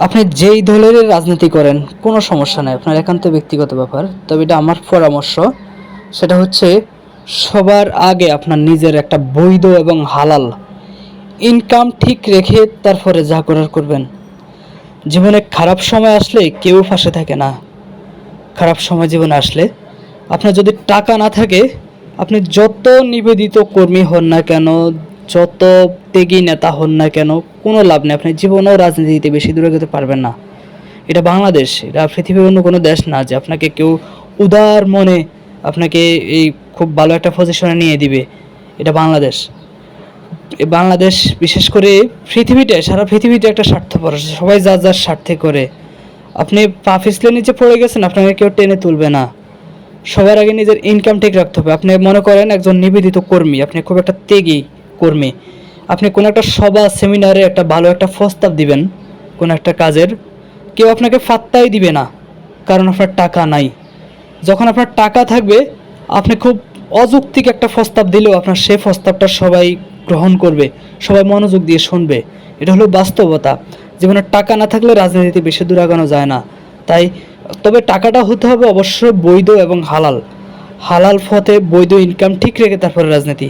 আপনি যেই দলের রাজনীতি করেন, কোনো সমস্যা নাই। আপনার একান্ত ব্যক্তিগত ব্যাপার। তবে এটা আমার পরামর্শ। সেটা হচ্ছে, সবার আগে আপনার নিজের একটা বৈধ এবং হালাল ইনকাম ঠিক রেখে তারপরে যা করার করবেন। জীবনে খারাপ সময় আসলে কেউ ফাঁসে থাকে না। খারাপ সময় জীবনে আসলে। আপনার যদি টাকা না থাকে, আপনি যত নিবেদিত কর্মী হন না কেন যত ত্যাগী নেতা হন না কেন, কোনো লাভ নেই। আপনি জীবনেও রাজনীতিতে বেশি দূরে যেতে পারবেন না। এটা বাংলাদেশ, এটা পৃথিবীর অন্য কোনো দেশ না যে আপনাকে কেউ উদার মনে আপনাকে এই খুব ভালো একটা পজিশনে নিয়ে দিবে। এটা বাংলাদেশ। বাংলাদেশ, বিশেষ করে পৃথিবীটা সারা পৃথিবীতে একটা স্বার্থপর সবাই যার যার স্বার্থে করে। আপনি পা পিছলে নিচে পড়ে গেছেন, আপনাকে কেউ টেনে তুলবে না। সবার আগে নিজের ইনকাম ঠিক রাখতে হবে। আপনি মনে করেন একজন নিবেদিত কর্মী, আপনি খুব একটা ত্যাগী কর্মী। আপনি কোনো একটা সভা, সেমিনারে একটা ভালো একটা প্রস্তাব দিবেন কোনো একটা কাজের। কেউ আপনাকে ফাত্তাই দিবে না, কারণ আপনার টাকা নাই। যখন আপনার টাকা থাকবে, আপনি খুব অযৌক্তিক একটা প্রস্তাব দিলেও আপনার সেই প্রস্তাবটা সবাই গ্রহণ করবে, সবাই মনোযোগ দিয়ে শুনবে। এটা হলো বাস্তবতা। জীবনে টাকা না থাকলে রাজনীতিতে বেশি দূর আগানো যায় না। তাই তবে টাকাটা হতে হবে অবশ্য বৈধ এবং হালাল। হালাল পথে বৈধ ইনকাম ঠিক রেখে তারপরে রাজনীতি।